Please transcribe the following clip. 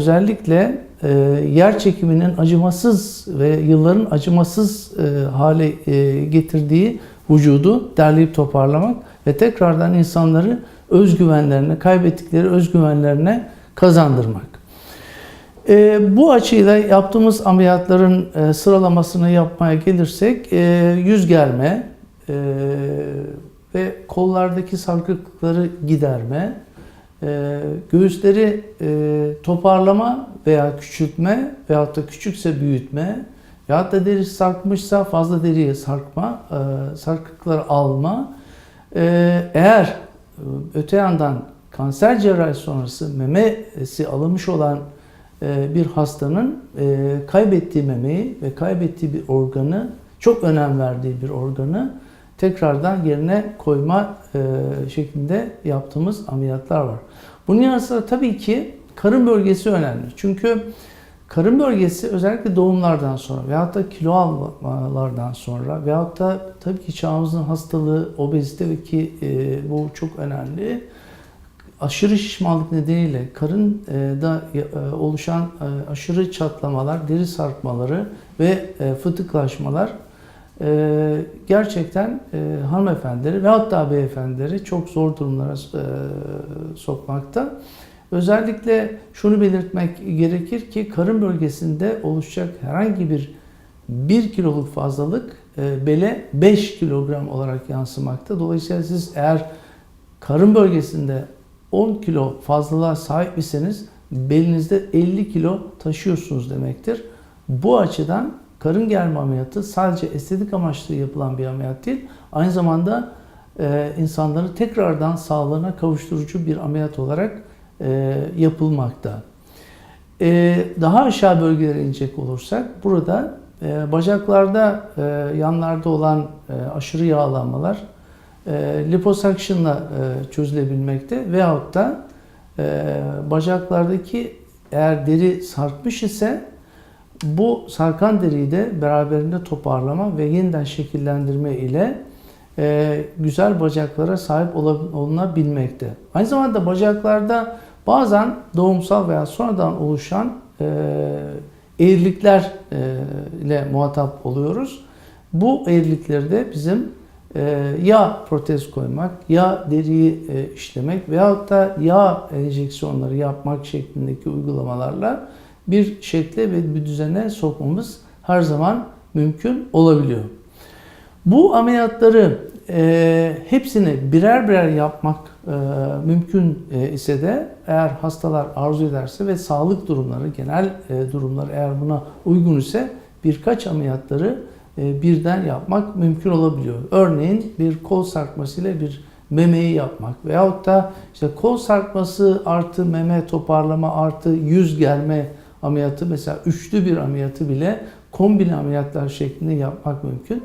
özellikle e, yer çekiminin acımasız ve yılların acımasız e, hale e, getirdiği vücudu derleyip toparlamak ve tekrardan insanları özgüvenlerine, kaybettikleri özgüvenlerine kazandırmak. E, bu açıyla yaptığımız ameliyatların e, sıralamasını yapmaya gelirsek e, yüz germe e, ve kollardaki sarkıklıkları giderme, e, göğüsleri e, toparlama veya küçültme veyahut da küçükse büyütme veyahut da deri sarkmışsa fazla deriye sarkma, e, sarkıkları alma. E, eğer öte yandan kanser cerrahisi sonrası memesi alınmış olan e, bir hastanın e, kaybettiği memeyi ve kaybettiği bir organı, çok önem verdiği bir organı tekrardan yerine koyma e, şeklinde yaptığımız ameliyatlar var. Bunun yanı sıra tabii ki karın bölgesi önemli. Çünkü karın bölgesi özellikle doğumlardan sonra veyahut da kilo almalardan sonra veyahut da tabii ki çağımızın hastalığı, obezite ve ki e, bu çok önemli aşırı şişmanlık nedeniyle karında e, oluşan e, aşırı çatlamalar, deri sarkmaları ve e, fıtıklaşmalar gerçekten hanımefendileri ve hatta beyefendileri çok zor durumlara sokmakta. Özellikle şunu belirtmek gerekir ki karın bölgesinde oluşacak herhangi bir 1 kiloluk fazlalık bele 5 kilogram olarak yansımakta. Dolayısıyla siz eğer karın bölgesinde 10 kilo fazlalığa sahip iseniz belinizde 50 kilo taşıyorsunuz demektir. Bu açıdan karın germe ameliyatı sadece estetik amaçlı yapılan bir ameliyat değil, aynı zamanda e, insanları tekrardan sağlığına kavuşturucu bir ameliyat olarak e, yapılmakta. E, daha aşağı bölgelere inecek olursak burada e, bacaklarda e, yanlarda olan e, aşırı yağlanmalar, e, liposuction'la e, çözülebilmekte veyahut da e, bacaklardaki eğer deri sarkmış ise bu sarkan deriyi de beraberinde toparlama ve yeniden şekillendirme ile e, güzel bacaklara sahip olunabilmekte. Aynı zamanda bacaklarda bazen doğumsal veya sonradan oluşan e, eğrilikler e, ile muhatap oluyoruz. Bu eğrilikleri de bizim e, ya protez koymak, ya deriyi e, işlemek veyahut da yağ enjeksiyonları yapmak şeklindeki uygulamalarla bir şekle ve bir düzene sokmamız her zaman mümkün olabiliyor. Bu ameliyatları e, hepsini birer birer yapmak e, mümkün e, ise de eğer hastalar arzu ederse ve sağlık durumları, genel e, durumlar eğer buna uygun ise birkaç ameliyatları e, birden yapmak mümkün olabiliyor. Örneğin bir kol sarkması ile bir memeyi yapmak veyahut da işte kol sarkması artı meme toparlama artı yüz gelme ameliyatı mesela üçlü bir ameliyatı bile kombine ameliyatlar şeklinde yapmak mümkün.